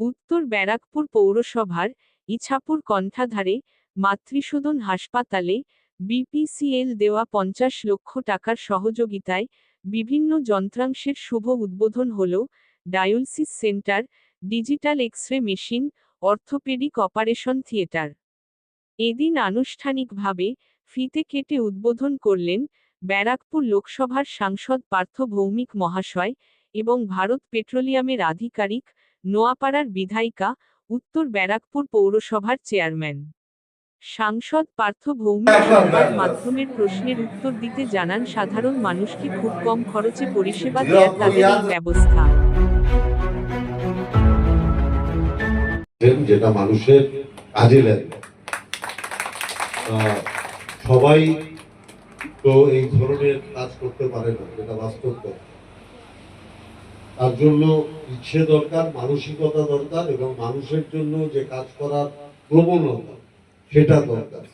উত্তর ব্যারাকপুর পৌরসভার ইছাপুর কণ্ঠাধারে মাতৃসদন হাসপাতালে বিপিসিএল দেওয়া পঞ্চাশ লক্ষ টাকার সহযোগিতায় বিভিন্ন যন্ত্রাংশের শুভ উদ্বোধন হল dialysis centre, digital X ray machine, orthopaedic operation theatre. এদিন আনুষ্ঠানিকভাবে ফিতে কেটে উদ্বোধন করলেন ব্যারাকপুর লোকসভার সাংসদ পার্থ ভৌমিক মহাশয় এবং ভারত পেট্রোলিয়ামের আধিকারিক নোয়াপাড়ার বিধায়িকা উত্তর ব্যারাকপুর পৌরসভার চেয়ারম্যান। সাংসদ পার্থ ভৌমিক সংবাদ মাধ্যমের প্রশ্নের উত্তর দিতে জানান সাধারণ মানুষকে খুব কম খরচে পরিষেবা দেওয়ার তাদের এই ব্যবস্থা? যেটা মানুষের কাজে লাগে। সবাই তো এই ধরনের কাজ করতে পারে না যেটা বাস্তব কথা। তার জন্য ইচ্ছে দরকার, মানসিকতা দরকার এবং মানুষের জন্য যে কাজ করার প্রবণতা, সেটা দরকার।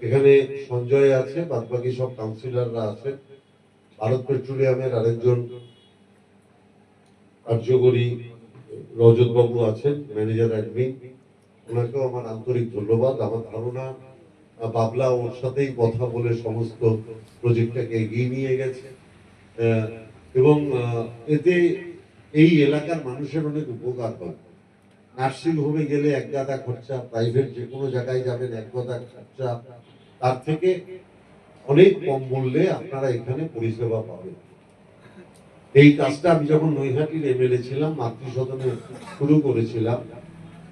এখানে সঞ্জয় আছে বাদ বাকি সব কাউন্সিলররা আছেন ভারত পেট্রোলিয়ামের আরেকজন কার্যকরী রজত বাবু আছেন ম্যানেজার অ্যাডমিন ওনাকেও আমার আন্তরিক ধন্যবাদ। আমার ধারণা, বাবলা ওর সাথেই কথা বলে সমস্ত প্রজেক্টটাকে এগিয়ে নিয়ে গেছে। এবং এতে এই এলাকার মানুষের অনেক উপকার হয়। নার্সিং হোমে গেলে এক গাদা খরচা, প্রাইভেট যে কোনো জায়গায় যাবেন, এক গাদা খরচা। তার থেকে অনেক কম মূল্যে আপনারা এখানে পরিষেবা পাবেন। এই কাজটা আমি যখন নৈহাটির এমএলএ ছিলাম, মাতৃসদনে শুরু করেছিলাম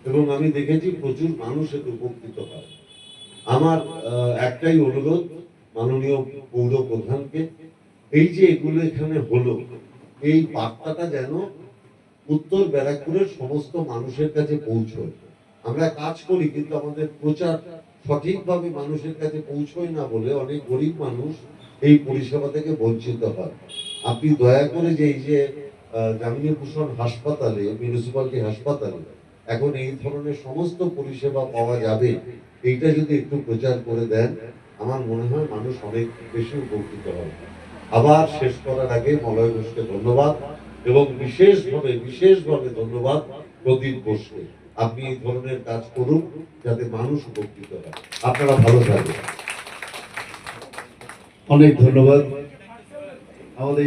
এবং আমি দেখেছি প্রচুর মানুষ এতে উপকৃত হয়। আমার একটাই অনুরোধ, মাননীয় পৌর প্রধানকে এই যে এগুলো এখানে হলো, এই বার্তাটা যেন উত্তর ব্যারাকপুরের সমস্ত মানুষের কাছে পৌঁছয়। আমরা কাজ করি, কিন্তু আমাদের প্রচার সঠিকভাবে মানুষের কাছে পৌঁছয় না বলে অনেক গরিব মানুষ এই পরিষেবা থেকে বঞ্চিত হয়। আপনি দয়া করে যে এই যে যামিনী ভূষণ হাসপাতালে মিউনিসিপালিটি হাসপাতালে, এখন এই ধরনের সমস্ত পরিষেবা পাওয়া যাবে, এইটা যদি একটু প্রচার করে দেন, আমার মনে হয় মানুষ অনেক বেশি উপকৃত হবে। আবার শেষ করার আগে মলয় ঘোষকে ধন্যবাদ এবং বিশেষভাবে বিশেষভাবে ধন্যবাদ প্রদীপ ঘোষকে। আপনি এই ধরনের কাজ করুন যাতে মানুষ উপকৃত হয়। আপনারা ভালো থাকবেন। অনেক ধন্যবাদ। আমাদের